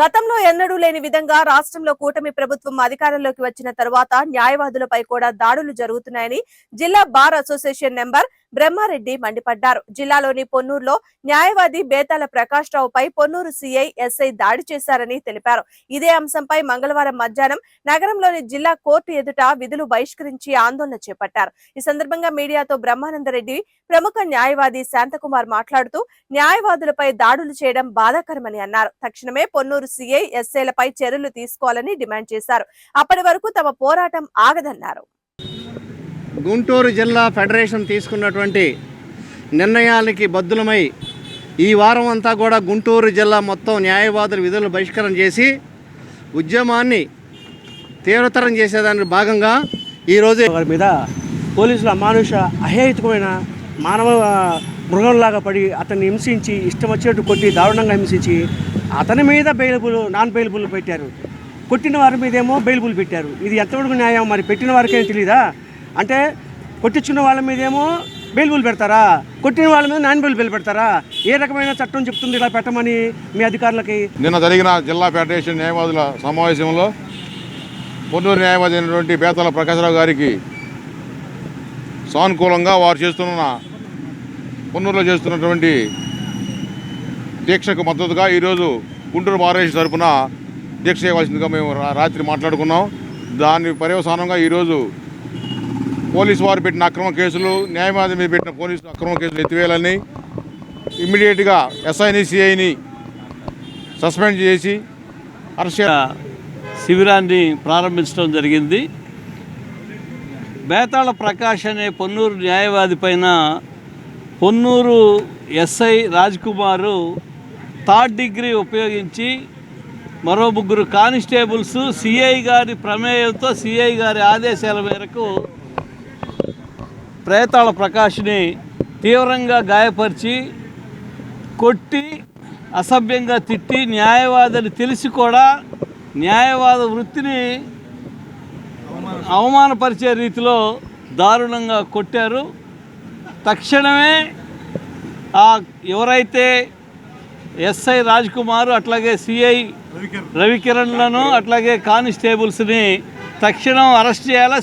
గతంలో ఎన్నడూ లేని విధంగా రాష్ట్రంలో కూటమి ప్రభుత్వం అధికారంలోకి వచ్చిన తరువాత న్యాయవాదులపై కూడా దాడులు జరుగుతున్నాయని జిల్లా బార్ అసోసియేషన్ నెంబర్ బ్రహ్మారెడ్డి మండిపడ్డారు. జిల్లాలోని పొన్నూరులో న్యాయవాది బేతాల ప్రకాష్ రావుపై పొన్నూరు సిఐ ఎస్ఐ దాడి చేశారని తెలిపారు. ఇదే అంశంపై మంగళవారం మధ్యాహ్నం నగరంలోని జిల్లా కోర్టు ఎదుట విధులు బహిష్కరించి ఆందోళన చేపట్టారు. ఈ సందర్భంగా మీడియాతో బ్రహ్మానందరెడ్డి ప్రముఖ న్యాయవాది శాంతకుమార్ మాట్లాడుతూ న్యాయవాదులపై దాడులు చేయడం బాధాకరమని అన్నారు. తక్షణమే పొన్నూరు సిఐ ఎస్ఐలపై చర్యలు తీసుకోవాలని డిమాండ్ చేశారు. అప్పటి వరకు తమ పోరాటం ఆగదన్నారు. గుంటూరు జిల్లా ఫెడరేషన్ తీసుకున్నటువంటి నిర్ణయానికి బద్దులమై ఈ వారం అంతా కూడా గుంటూరు జిల్లా మొత్తం న్యాయవాదుల విధులు బహిష్కరణ చేసి ఉద్యమాన్ని తీవ్రతరం చేసేదానికి భాగంగా ఈరోజు వారి మీద పోలీసులు అమానుష అహేతుకమైన మానవ మృగంలాగా పడి అతన్ని హింసించి ఇష్టం వచ్చేట్టు కొట్టి దారుణంగా హింసించి అతని మీద బెయిలబుల్ నాన్ బెయిలబుల్ పెట్టారు. కొట్టిన వారి మీదేమో బెయిలబుల్ పెట్టారు. ఇది ఎంతవరకు న్యాయం? మరి పెట్టిన వారికేం తెలియదా అంటే కొట్టించుకున్న వాళ్ళ మీదేమో బెయిల్బుల్ పెడతారా? కొట్టిన వాళ్ళ మీద నాన్ బెయిల్ పెడతారా? ఏ రకమైన చట్టం చెప్తుంది ఇలా పెట్టమని మీ అధికారులకి? నిన్న జరిగిన జిల్లా ఫెడరేషన్ న్యాయవాదుల సమావేశంలో పొన్నూరు న్యాయవాది అయినటువంటి బేతల ప్రకాశరావు గారికి సానుకూలంగా వారు చేస్తున్న పొన్నూరులో చేస్తున్నటువంటి దీక్షకు మద్దతుగా ఈరోజు గుంటూరు బారేష్ తరపున దీక్ష చేయవలసిందిగా మేము రాత్రి మాట్లాడుకున్నాం. దాని పర్యవసానంగా ఈరోజు పోలీసు వారు పెట్టిన అక్రమ కేసులు న్యాయవాది మీద పెట్టిన పోలీసు అక్రమ కేసులు ఎత్తివేయాలని ఇమ్మీడియట్గా ఎస్ఐని సిఐని సస్పెండ్ చేసి అరెస్ట్ శిబిరాన్ని ప్రారంభించడం జరిగింది. బేతాళ ప్రకాష్ అనే పొన్నూరు న్యాయవాది పైన Ponnuru SI Raj Kumar third degree ఉపయోగించి మరో ముగ్గురు కానిస్టేబుల్స్ సిఐ గారి ప్రమేయంతో సిఐ గారి ఆదేశాల మేరకు ప్రేతాళ ప్రకాష్ని తీవ్రంగా గాయపరిచి కొట్టి అసభ్యంగా తిట్టి న్యాయవాదని తెలిసి కూడా న్యాయవాద వృత్తిని అవమానపరిచే రీతిలో దారుణంగా కొట్టారు. తక్షణమే ఆ ఎవరైతే ఎస్ఐ రాజ్ కుమార్ అట్లాగే సిఐ రవికిరణ్లను అట్లాగే కానిస్టేబుల్స్ని తక్షణం అరెస్ట్ చేయాలా?